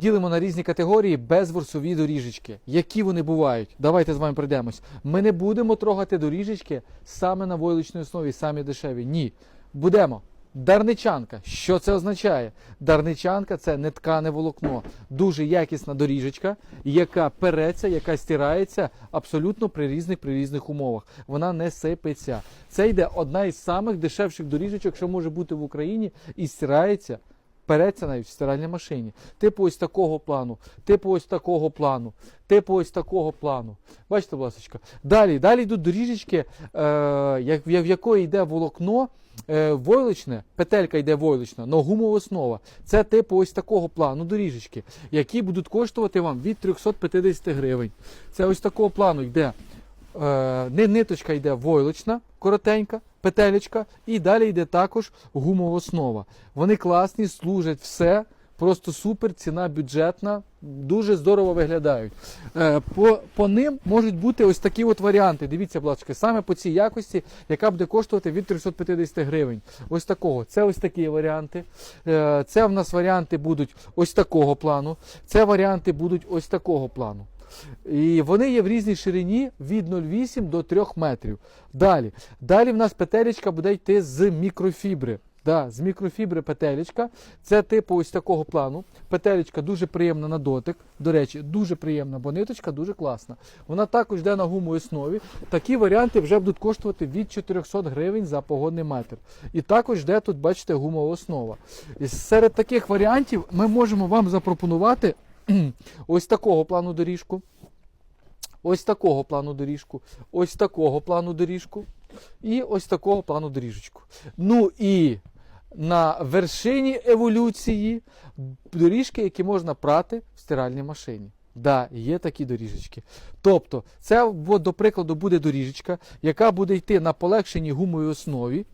ділимо на різні категорії безворсові доріжечки. Які вони бувають? Давайте з вами пройдемось. Ми не будемо трогати доріжечки саме на войлочній основі, самі дешеві. Ні. Будемо. Дарничанка. Що це означає? Дарничанка це неткане волокно. Дуже якісна доріжечка, яка переться, яка стирається абсолютно при різних при різних умовах. Вона не сипеться. Це йде одна із самих дешевших доріжечок, що може бути в Україні, і стирається. Переться навіть в стиральній машині. Типу ось такого плану, типу ось такого плану, типу ось такого плану. Бачите, будь ласка. Далі, далі йдуть доріжечки, е, в якої йде волокно е, войлочне, петелька йде войлочна, но гумова основа. Це типу ось такого плану доріжечки, які будуть коштувати вам від 350 гривень. Це ось такого плану йде. Е, ни- ниточка йде войлочна, коротенька, петелечка, і далі йде також гумова основа. Вони класні, служать все. Просто супер, ціна бюджетна, дуже здорово виглядають. Е, по, по ним можуть бути ось такі от варіанти. Дивіться, ласка, саме по цій якості, яка буде коштувати від 350 гривень. Ось такого. Це ось такі варіанти. Е, це в нас варіанти будуть ось такого плану. Це варіанти будуть ось такого плану. І вони є в різній ширині від 0,8 до 3 метрів. Далі. Далі в нас петелечка буде йти з мікрофібри. Да, з мікрофібри петелечка. Це типу ось такого плану. Петелечка дуже приємна на дотик. До речі, дуже приємна, бо ниточка дуже класна. Вона також йде на гумовій основі. Такі варіанти вже будуть коштувати від 400 гривень за погодний метр. І також йде тут, бачите, гумова основа. І серед таких варіантів ми можемо вам запропонувати ось такого плану доріжку. Ось такого плану доріжку, ось такого плану доріжку і ось такого плану доріжечку. Ну і на вершині еволюції доріжки, які можна прати в стиральній машині. Да, є такі доріжечки. Тобто, це до прикладу буде доріжечка, яка буде йти на полегшеній гумовій основі.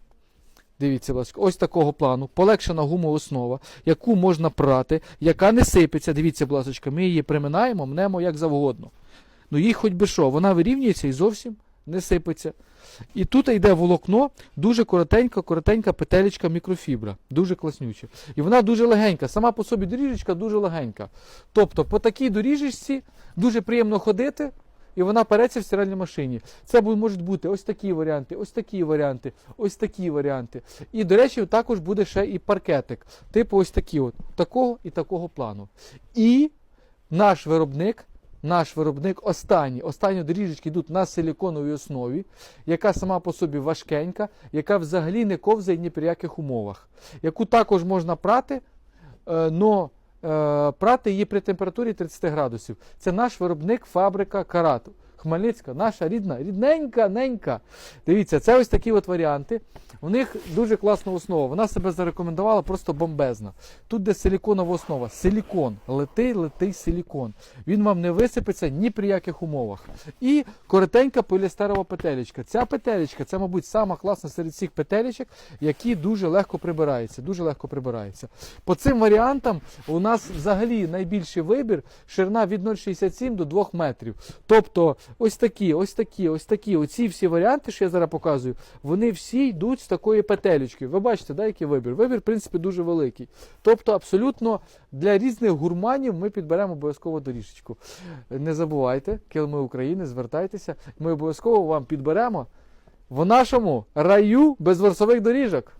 Дивіться, будь ласка, ось такого плану, полегшена гумова основа, яку можна прати, яка не сипеться. Дивіться, будь ласка, ми її приминаємо, мнемо як завгодно. Ну їй хоч би що, вона вирівнюється і зовсім не сипеться. І тут йде волокно, дуже коротенька, коротенька петелечка мікрофібра, дуже класнюча. І вона дуже легенька. Сама по собі доріжечка дуже легенька. Тобто по такій доріжечці дуже приємно ходити, і вона переться в стиральній машині. Це можуть бути ось такі варіанти, ось такі варіанти, ось такі варіанти. І, до речі, також буде ще і паркетик, типу ось такі от, такого і такого плану. І наш виробник. Наш виробник останні, останні доріжечки йдуть на силіконовій основі, яка сама по собі важкенька, яка взагалі не ковзає ні при яких умовах, яку також можна прати, але прати її при температурі 30 градусів. Це наш виробник фабрика Карату. Хмельницька, наша рідна, рідненька, ненька. Дивіться, це ось такі от варіанти. У них дуже класна основа. Вона себе зарекомендувала просто бомбезна. Тут де силіконова основа. Силікон. Летий, летий силікон. Він вам не висипеться ні при яких умовах. І коротенька поліестерова петелечка. Ця петелечка, це, мабуть, сама класна серед всіх петелечок, які дуже легко прибираються. Дуже легко прибираються. По цим варіантам у нас взагалі найбільший вибір ширина від 0,67 до 2 метрів. Тобто, ось такі, ось такі, ось такі. Оці всі варіанти, що я зараз показую, вони всі йдуть з такої петелечки. Ви бачите, да, який вибір? Вибір, в принципі, дуже великий. Тобто, абсолютно для різних гурманів ми підберемо обов'язково доріжечку. Не забувайте, килими України, звертайтеся. Ми обов'язково вам підберемо в нашому раю безверсових доріжок.